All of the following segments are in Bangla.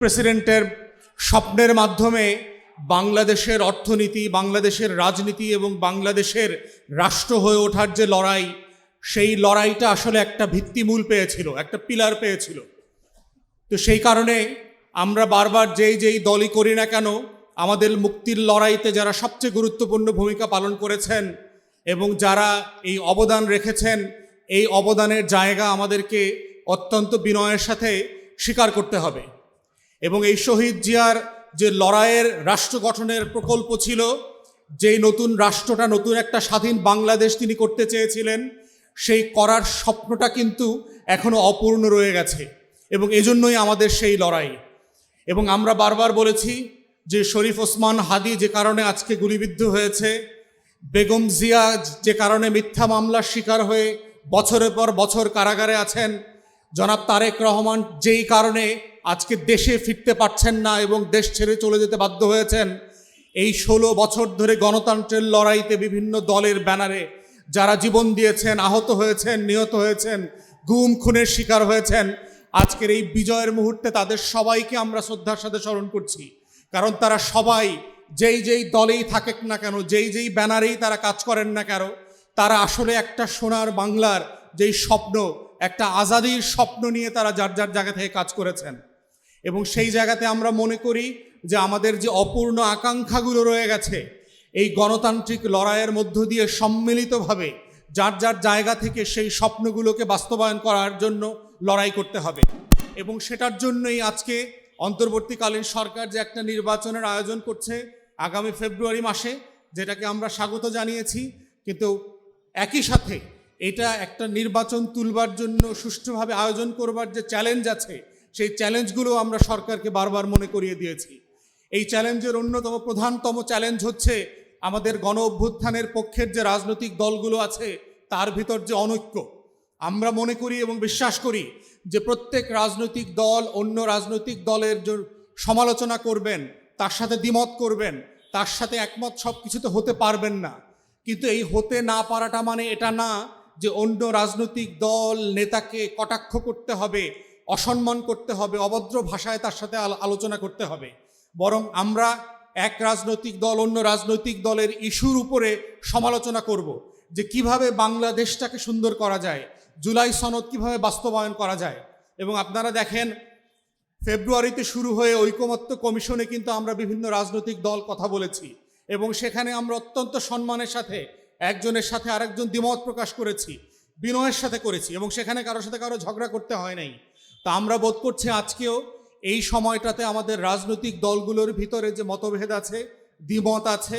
প্রেসিডেন্টের স্বপ্নের মাধ্যমে বাংলাদেশের অর্থনীতি, বাংলাদেশের রাজনীতি এবং বাংলাদেশের রাষ্ট্র হয়ে ওঠার যে লড়াই, সেই লড়াইটা আসলে একটা ভিত্তিমূল পেয়েছিল, একটা পিলার পেয়েছিল। তো সেই কারণে আমরা বারবার যেই যেই দলই করি না কেন, আমাদের মুক্তির লড়াইতে যারা সবচেয়ে গুরুত্বপূর্ণ ভূমিকা পালন করেছেন এবং যারা এই অবদান রেখেছেন, এই অবদানের জায়গা আমাদেরকে অত্যন্ত বিনয়ের সাথে স্বীকার করতে হবে। এবং এই শহীদ জিয়ার যে লড়াইয়ের রাষ্ট্র গঠনের প্রকল্প ছিল, যেই নতুন রাষ্ট্রটা, নতুন একটা স্বাধীন বাংলাদেশ তিনি করতে চেয়েছিলেন, সেই করার স্বপ্নটা কিন্তু এখনও অপূর্ণ রয়ে গেছে এবং এজন্যই আমাদের সেই লড়াই। এবং আমরা বারবার বলেছি যে শরীফ ওসমান হাদি যে কারণে আজকে গুলিবিদ্ধ হয়েছে, বেগম জিয়া যে কারণে মিথ্যা মামলার শিকার হয়ে বছরের পর বছর কারাগারে আছেন, জনাব তারেক রহমান যেই কারণে আজকে দেশে ফিরতে পারছেন না এবং দেশ ছেড়ে চলে যেতে বাধ্য হয়েছেন। এই ষোলো বছর ধরে গণতন্ত্রের লড়াইতে বিভিন্ন দলের ব্যানারে যারা জীবন দিয়েছেন, আহত হয়েছেন, নিহত হয়েছেন, গুম, খুনের শিকার হয়েছেন, আজকের এই বিজয়ের মুহূর্তে তাদের সবাইকে আমরা শ্রদ্ধার সাথে স্মরণ করছি। কারণ তারা সবাই যেই যেই দলেই থাকেক না কেন, যেই যেই ব্যানারেই তারা কাজ করেন না কেন, তারা আসলে একটা সোনার বাংলার যেই স্বপ্ন, একটা আজাদির স্বপ্ন নিয়ে তারা যার যার জায়গা থেকে কাজ করেছেন। এবং সেই জায়গাতে আমরা মনে করি যে আমাদের যে অপূর্ণ আকাঙ্ক্ষাগুলো রয়ে গেছে, এই গণতান্ত্রিক লড়াইয়ের মধ্য দিয়ে সম্মিলিতভাবে যার যার জায়গা থেকে সেই স্বপ্নগুলোকে বাস্তবায়ন করার জন্য লড়াই করতে হবে। এবং সেটার জন্যই আজকে অন্তর্বর্তীকালীন সরকার যে একটা নির্বাচনের আয়োজন করছে আগামী ফেব্রুয়ারি মাসে, যেটাকে আমরা স্বাগত জানিয়েছি, কিন্তু একই সাথে এটা একটা নির্বাচন তুলবার জন্য সুষ্ঠুভাবে আয়োজন করবার যে চ্যালেঞ্জ আছে সেই চ্যালেঞ্জগুলো আমরা সরকারকে বারবার মনে করিয়ে দিয়েছি। এই চ্যালেঞ্জের অন্যতম, প্রধানতম চ্যালেঞ্জ হচ্ছে আমাদের গণ অভ্যুত্থানের পক্ষের যে রাজনৈতিক দলগুলো আছে, তার ভিতর যে অনৈক্য। আমরা মনে করি এবং বিশ্বাস করি যে প্রত্যেক রাজনৈতিক দল অন্য রাজনৈতিক দলের সমালোচনা করবেন, তার সাথে দ্বিমত করবেন, তার সাথে একমত সব কিছুতে হতে পারবেন না। কিন্তু এই হতে না পারাটা মানে এটা না যে অন্য রাজনৈতিক দল, নেতাকে কটাক্ষ করতে হবে অসম্মান করতে হবে, অভদ্র ভাষায় তার সাথে আল- আলোচনা করতে হবে। বরং আমরা এক রাজনৈতিক দল, অন্য রাজনৈতিক দলের ইস্যুর উপরে সমালোচনা করব যে কীভাবে বাংলাদেশটাকে সুন্দর করা যায়, জুলাই সনদ কীভাবে বাস্তবায়ন করা যায়। এবং আপনারা দেখেন, ফেব্রুয়ারিতে শুরু হয়ে ঐকমত্য কমিশনে কিন্তু আমরা বিভিন্ন রাজনৈতিক দল কথা বলেছি। এবং সেখানে আমরা অত্যন্ত সম্মানের সাথে, একজনের সাথে আরেকজন দ্বিমত প্রকাশ করেছি, বিনয়ের সাথে করেছি। এবং সেখানে কারোর সাথে কারও ঝগড়া করতে হয় নাই। তা আমরা বোধ করছি আজকেও এই সময়টাতে আমাদের রাজনৈতিক দলগুলোর ভিতরে যে মতভেদ আছে, দ্বিমত আছে,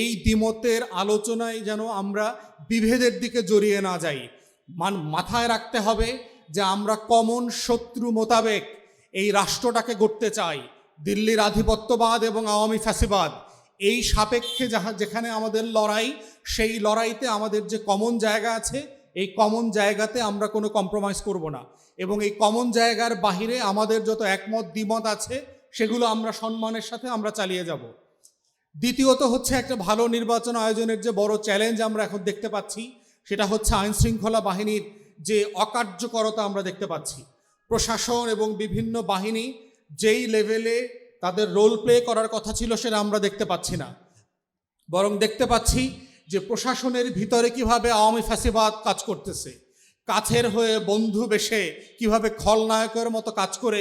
এই দ্বিমতের আলোচনায় যেন আমরা বিভেদের দিকে জড়িয়ে না যাই। মান, মাথায় রাখতে হবে যে আমরা কমন শত্রু মোতাবেক এই রাষ্ট্রটাকে গড়তে চাই। দিল্লির আধিপত্যবাদ এবং আওয়ামী ফ্যাসিবাদ, এই সাপেক্ষে যাহা, যেখানে আমাদের লড়াই, সেই লড়াইতে আমাদের যে কমন জায়গা আছে এই কমন জায়গাতে আমরা কোনো কম্প্রোমাইজ করব না। এবং এই কমন জায়গার বাহিরে আমাদের যত একমত, দ্বিমত আছে, সেগুলো আমরা সম্মানের সাথে আমরা চালিয়ে যাব। দ্বিতীয়ত হচ্ছে একটা ভালো নির্বাচন আয়োজনের যে বড় চ্যালেঞ্জ আমরা এখন দেখতে পাচ্ছি, সেটা হচ্ছে আইন শৃঙ্খলা বাহিনীর যে অকার্যকরতা আমরা দেখতে পাচ্ছি। প্রশাসন এবং বিভিন্ন বাহিনী যেই লেভেলে তাদের রোল প্লে করার কথা ছিল, সেটা আমরা দেখতে পাচ্ছি না। বরং দেখতে পাচ্ছি যে প্রশাসনের ভিতরে কীভাবে আওয়ামী ফ্যাসিবাদ কাজ করতেছে, কাছের হয়ে বন্ধু বেশে কীভাবে খলনায়কের মতো কাজ করে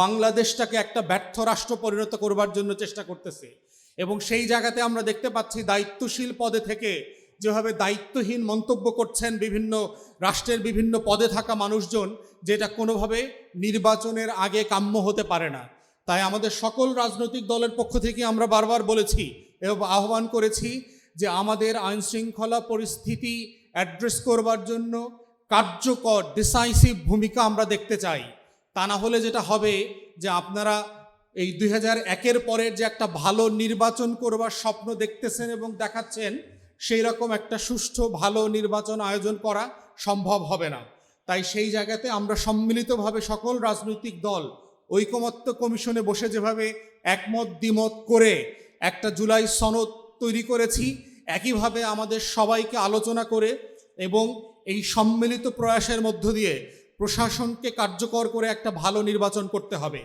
বাংলাদেশটাকে একটা ব্যর্থ রাষ্ট্র পরিণত করবার জন্য চেষ্টা করতেছে এবং সেই জায়গাতে আমরা দেখতে পাচ্ছি দায়িত্বশীল পদে থেকে যেভাবে দায়িত্বহীন মন্তব্য করছেন বিভিন্ন রাষ্ট্রের বিভিন্ন পদে থাকা মানুষজন, যেটা কোনোভাবে নির্বাচনের আগে কাম্য হতে পারে না। তাই আমাদের সকল রাজনৈতিক দলের পক্ষ থেকে আমরা বারবার বলেছি এবং আহ্বান করেছি যে আমাদের আইন শৃঙ্খলা পরিস্থিতি অ্যাড্রেস করবার জন্য কার্যকর, ডিসাইসিভ ভূমিকা আমরা দেখতে চাই। তা না হলে যেটা হবে যে আপনারা এই দুই হাজার একের পরের যে একটা ভালো নির্বাচন করবার স্বপ্ন দেখতেছেন এবং দেখাচ্ছেন, সেই রকম একটা সুষ্ঠু, ভালো নির্বাচন আয়োজন করা সম্ভব হবে না। তাই সেই জায়গাতে আমরা সম্মিলিতভাবে সকল রাজনৈতিক দল, ঐকমত্য কমিশনে বসে যেভাবে একমত দ্বিমত করে একটা জুলাই সনদ তৈরি করেছি একইভাবে আমাদের সবাইকে আলোচনা করে এবং এই সম্মিলিত প্রয়াসের মধ্য দিয়ে প্রশাসনকে কার্যকর করে একটা ভালো নির্বাচন করতে হবে।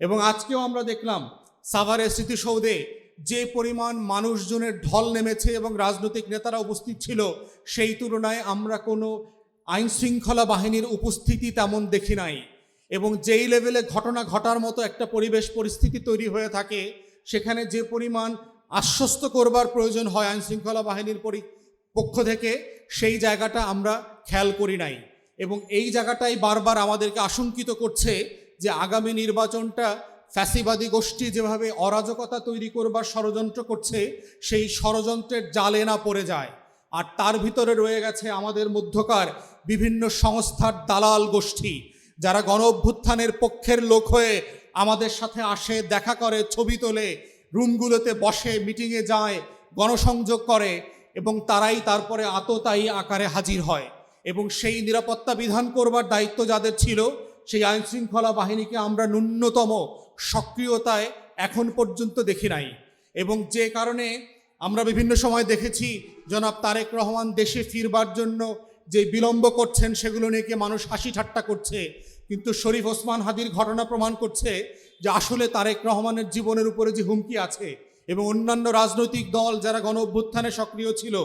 এবং আজকেও আমরা দেখলাম সাভারের স্মৃতিসৌধে যে পরিমাণ মানুষজনের ঢল নেমেছে এবং রাজনৈতিক নেতারা উপস্থিত ছিল, সেই তুলনায় আমরা কোনো আইন শৃঙ্খলা বাহিনীর উপস্থিতি তেমন দেখি নাই। এবং যেই লেভেলে ঘটনা ঘটার মতো একটা পরিবেশ পরিস্থিতি তৈরি হয়ে থাকে, সেখানে যে পরিমাণ আশ্বস্ত করবার প্রয়োজন হয় আইন শৃঙ্খলা বাহিনীর পরি, পক্ষ থেকে। সেই জায়গাটা আমরা খেয়াল করি নাই। এবং এই জায়গাটাই বারবার আমাদেরকে আশঙ্কিত করছে যে আগামী নির্বাচনটা ফ্যাসিবাদী গোষ্ঠী যেভাবে অরাজকতা তৈরি করবার ষড়যন্ত্র করছে, সেই ষড়যন্ত্রের জালে না পড়ে যায়। আর তার ভিতরে রয়ে গেছে আমাদের মধ্যকার বিভিন্ন সংস্থার দালাল গোষ্ঠী, যারা গণ অভ্যুত্থানের পক্ষের লোক হয়ে আমাদের সাথে আসে, দেখা করে, ছবি তোলে রুমগুলোতে বসে, মিটিংয়ে যায়, গণসংযোগ করে এবং তারাই তারপরে আততায়ী আকারে হাজির হয়। এবং সেই নিরাপত্তা বিধান করবার দায়িত্ব যাদের ছিল, সেই আইনশৃঙ্খলা বাহিনীকে আমরা ন্যূনতম সক্রিয়তায় এখন পর্যন্ত দেখি নাই। এবং যে কারণে আমরা বিভিন্ন সময় দেখেছি, জনাব তারেক রহমান দেশে ফিরবার জন্য যে বিলম্ব করছেন, সেগুলো নিয়ে মানুষ হাসি ঠাট্টা করছে? কিন্তু শরীফ ওসমান হাদির ঘটনা প্রমাণ করছে যে আসলে তারেক রহমানের জীবনের উপরে যে হুমকি আছে এবং অন্যান্য রাজনৈতিক দল যারা গণ অভ্যুত্থানে সক্রিয় ছিল,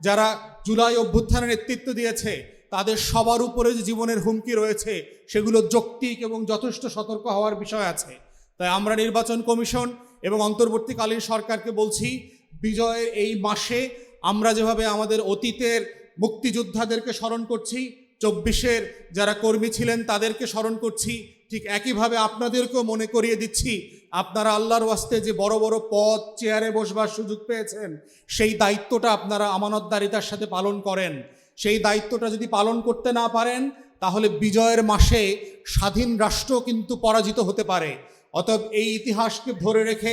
যারা জুলাই অভ্যুত্থানে নেতৃত্ব দিয়েছে, তাদের সবার উপরে যে জীবনের হুমকি রয়েছে, সেগুলো যৌক্তিক এবং যথেষ্ট সতর্ক হওয়ার বিষয় আছে। তাই আমরা নির্বাচন কমিশন এবং অন্তর্বর্তীকালীন সরকারকে বলছি, বিজয়ের এই মাসে আমরা যেভাবে আমাদের অতীতের মুক্তিযোদ্ধাদেরকে স্মরণ করছি চব্বিশের যারা কর্মী ছিলেন তাদেরকে স্মরণ করছি। ঠিক একইভাবে আপনাদেরকেও মনে করিয়ে দিচ্ছি, আপনারা আল্লাহর ওয়াস্তে যে বড় বড় পদ, চেয়ারে বসবার সুযোগ পেয়েছেন, সেই দায়িত্বটা আপনারা আমানতদারিতার সাথে পালন করেন। সেই দায়িত্বটা যদি পালন করতে না পারেন, তাহলে বিজয়ের মাসে স্বাধীন রাষ্ট্র কিন্তু পরাজিত হতে পারে। অতএব এই ইতিহাসকে ধরে রেখে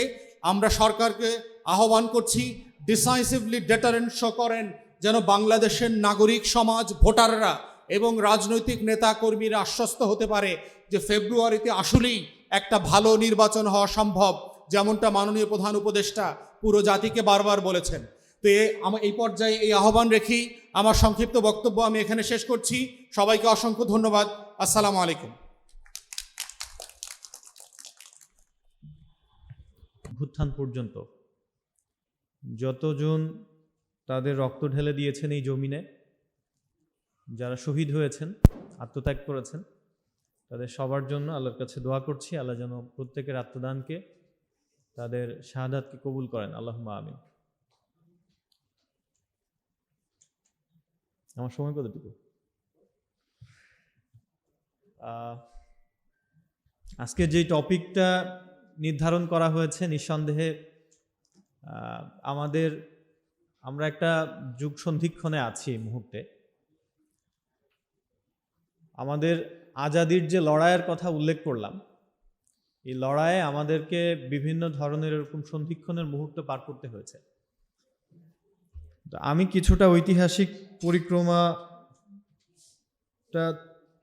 আমরা সরকারকে আহ্বান করছি, ডিসাইসিভলি ডেটারেন্ট শো করেন যেন বাংলাদেশের নাগরিক সমাজ, ভোটাররা এবং রাজনৈতিক নেতা কর্মীরা আশ্বস্ত হতে পারে যে ফেব্রুয়ারিতে আসলেই একটা ভালো নির্বাচন হওয়া সম্ভব, যেমনটা মাননীয় প্রধান উপদেষ্টা পুরো জাতিকে বারবার বলেছেন। তো এই পর্যায়ে এই আহ্বান রেখেই আমার সংক্ষিপ্ত বক্তব্য আমি এখানে শেষ করছি। সবাইকে অসংখ্য ধন্যবাদ। আসসালামু আলাইকুম। অভ্যুত্থান পর্যন্ত। যতজন তাদের রক্ত ঢেলে দিয়েছেন এই জমিনে যারা শহীদ হয়েছেন, আত্মত্যাগ করেছেন, তাদের সবার জন্য আল্লাহর কাছে দোয়া করছি। আল্লাহ যেন প্রত্যেকের আত্মদানকে, তাদের শাহাদাতকে কবুল করেন। আল্লাহ আমিন। আমার সময় কতটুকু? আজকে যে টপিকটা নির্ধারণ করা হয়েছে, নিঃসন্দেহে আমাদের, আমরা একটা যুগ সন্ধিক্ষণে আছি এই মুহূর্তে। আমাদের আজাদির যে লড়াইয়ের কথা উল্লেখ করলাম, এই লড়াইয়ে আমাদেরকে বিভিন্ন ধরনের এরকম সন্ধিক্ষণের মুহূর্ত পার করতে হয়েছে। আমি কিছুটা ঐতিহাসিক পরিক্রমাটা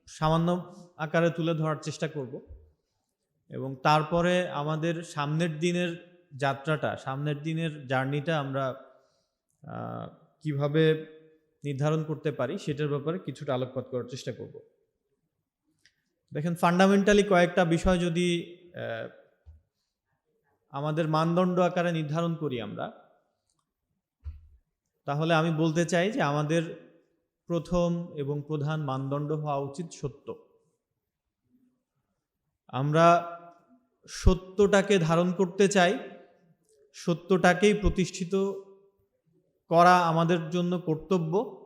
সামান্য আকারে তুলে ধরার চেষ্টা করব এবং তারপরে আমাদের সামনের দিনের যাত্রাটা, সামনের দিনের জার্নিটা আমরা কীভাবে নির্ধারণ করতে পারি সেটার ব্যাপারে কিছুটা আলোকপাত করার চেষ্টা করব। দেখেন ফান্ডামেন্টালি কয়েকটা বিষয় যদি আমাদের মানদণ্ড আকারে নির্ধারণ করি আমরা, তাহলে আমি বলতে চাই যে আমাদের প্রথম এবং প্রধান মানদণ্ড হওয়া উচিত সত্য। আমরা সত্যটাকে ধারণ করতে চাই, সত্যটাকেই প্রতিষ্ঠিত করা আমাদের জন্য কর্তব্য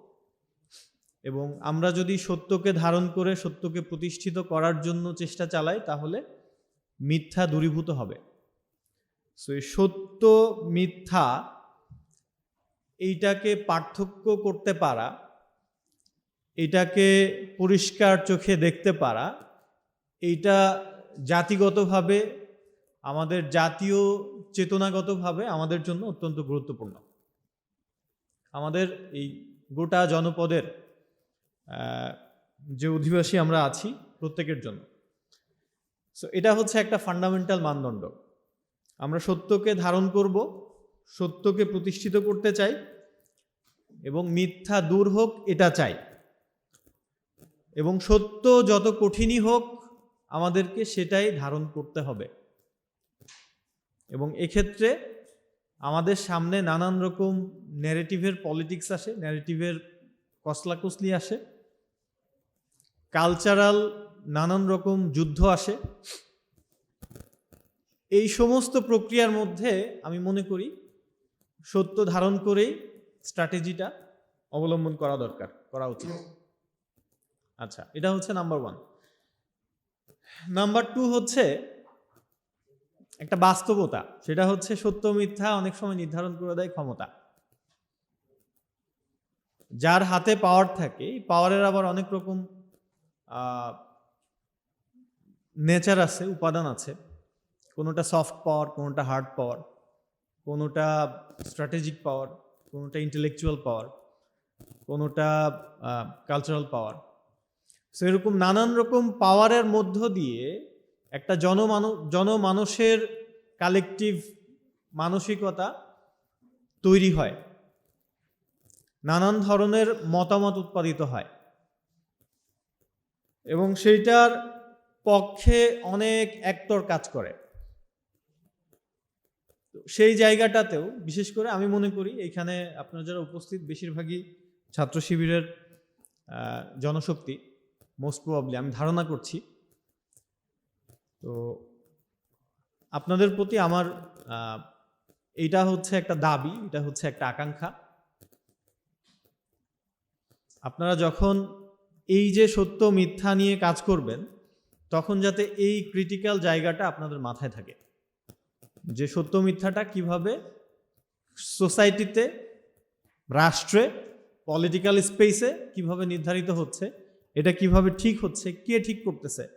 এবং আমরা যদি সত্যকে ধারণ করে সত্যকে প্রতিষ্ঠিত করার জন্য চেষ্টা চালাই, তাহলে মিথ্যা দূরীভূত হবে। সো এই সত্য, মিথ্যা এইটাকে পার্থক্য করতে পারা, এটাকে পরিষ্কার চোখে দেখতে পারা, এইটা জাতিগতভাবে, আমাদের জাতীয় চেতনাগতভাবে আমাদের জন্য অত্যন্ত গুরুত্বপূর্ণ। আমাদের এই গোটা জনপদের যে অধিবাসী আমরা আছি প্রত্যেকের জন্য। সো এটা হচ্ছে একটা ফান্ডামেন্টাল মানদণ্ড। আমরা সত্যকে ধারণ করব, সত্যকে প্রতিষ্ঠিত করতে চাই এবং মিথ্যা দূর হোক এটা চাই। এবং সত্য যত কঠিনই হোক, আমাদেরকে সেটাই ধারণ করতে হবে। এবং এক্ষেত্রে আমাদের সামনে নানান রকম ন্যারেটিভের পলিটিক্স আসে ন্যারেটিভের কসলাকুসলি আসে। কালচারাল নানান রকম যুদ্ধ আসে। এই সমস্ত প্রক্রিয়ার মধ্যে আমি মনে করি সত্য ধারণ করেই স্ট্র্যাটেজিটা অবলম্বন করা দরকার, করা উচিত। আচ্ছা এটা হচ্ছে নাম্বার ওয়ান। নাম্বার টু হচ্ছে একটা বাস্তবতা, সেটা হচ্ছে সত্য মিথ্যা অনেক সময় নির্ধারণ করে দেয় ক্ষমতা। যার হাতে পাওয়ার থাকে পাওয়ারের আবার অনেক রকম নেচার আছে, উপাদান আছে। কোনোটা সফট পাওয়ার কোনোটা হার্ড পাওয়ার কোনোটা স্ট্র্যাটেজিক পাওয়ার কোনোটা ইন্টেলেকচুয়াল পাওয়ার কোনোটা কালচারাল পাওয়ার সো এরকম নানান রকম পাওয়ারের মধ্য দিয়ে একটা জনমানু, জনমানুষের কালেকটিভ মানসিকতা তৈরি হয়। নানান ধরনের মতামত উৎপাদিত হয়। এবং সেইটার পক্ষে অনেক একতর কাজ করে। সেই জায়গাটাতেও, বিশেষ করে আমি মনে করি, এখানে আপনারা যারা উপস্থিত, বেশিরভাগই ছাত্র শিবিরের জনশক্তি মোস্ট প্রবাবলি আমি ধারণা করছি। তো আপনাদের প্রতি আমার এটা হচ্ছে একটা দাবি, এটা হচ্ছে একটা আকাঙ্ক্ষা। আপনারা যখন এই যে সত্য মিথ্যা নিয়ে কাজ করবেন, তখন যাতে এই ক্রিটিক্যাল জায়গাটা আপনাদের মাথায় থাকে। যে সত্য মিথ্যাটা কীভাবে সোসাইটিতে রাষ্ট্রে পলিটিক্যাল স্পেসে কীভাবে নির্ধারিত হচ্ছে, এটা কীভাবে ঠিক হচ্ছে, কে ঠিক করতেছে,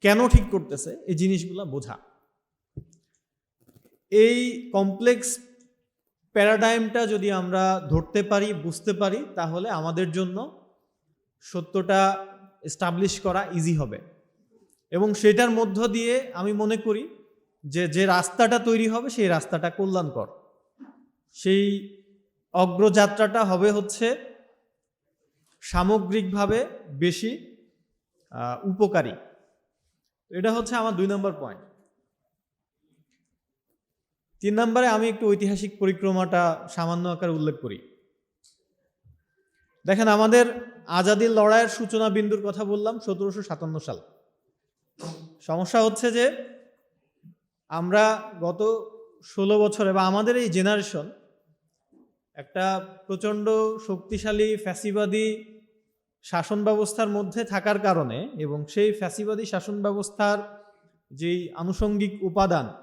কেন ঠিক করতেছে, এই জিনিসগুলো বোঝা। এই কমপ্লেক্স প্যারাডাইমটা যদি আমরা ধরতে পারি, বুঝতে পারি, তাহলে আমাদের জন্য সত্যটা এস্টাবলিশ করা ইজি হবে। এবং সেটার মধ্য দিয়ে আমি মনে করি যে যে রাস্তাটা তৈরি হবে, সেই রাস্তাটা কল্যাণকর। সেই অগ্রযাত্রাটা হবে হচ্ছে সামগ্রিকভাবে বেশি উপকারী। এটা হচ্ছে আমার দুই নম্বর পয়েন্ট তিন নম্বরে আমি একটু ঐতিহাসিক পরিক্রমাটা সামান্য আকারে উল্লেখ করি। দেখেন আমাদের আজাদির লড়াইয়ের সূচনা বিন্দুর কথা বললাম, সতেরোশো সাতান্ন সাল। সমস্যা হচ্ছে যে আমরা গত ষোলো বছরে বা আমাদের এই জেনারেশন একটা প্রচণ্ড শক্তিশালী ফ্যাসিবাদী শাসন ব্যবস্থার মধ্যে থাকার কারণে এবং সেই ফ্যাসিবাদী শাসন ব্যবস্থার যেই আনুষঙ্গিক উপাদান,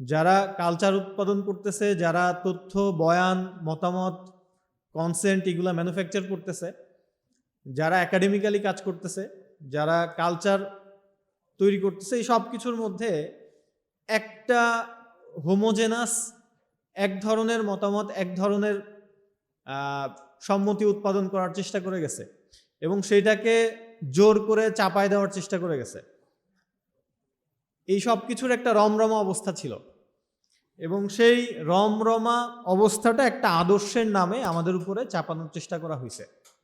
যারা কালচার উৎপাদন করতেছে, যারা তথ্য, বয়ান, মতামত কনসেন্ট এগুলো ম্যানুফ্যাকচার করতেছে, যারা একাডেমিক্যালি কাজ করতেছে, যারা কালচার তৈরি করতেছে, এই সব কিছুর মধ্যে একটা হোমোজেনাস এক ধরনের মতামত, এক ধরনের সম্মতি উৎপাদন করার চেষ্টা করে গেছে এবং সেইটাকে জোর করে চাপায় দেওয়ার চেষ্টা করে গেছে। এই সব কিছুর একটা রমরমা অবস্থা ছিল। এবং সেই রমরমা অবস্থাটা একটা আদর্শের নামে আমাদের উপরে চাপানোর চেষ্টা করা হয়েছে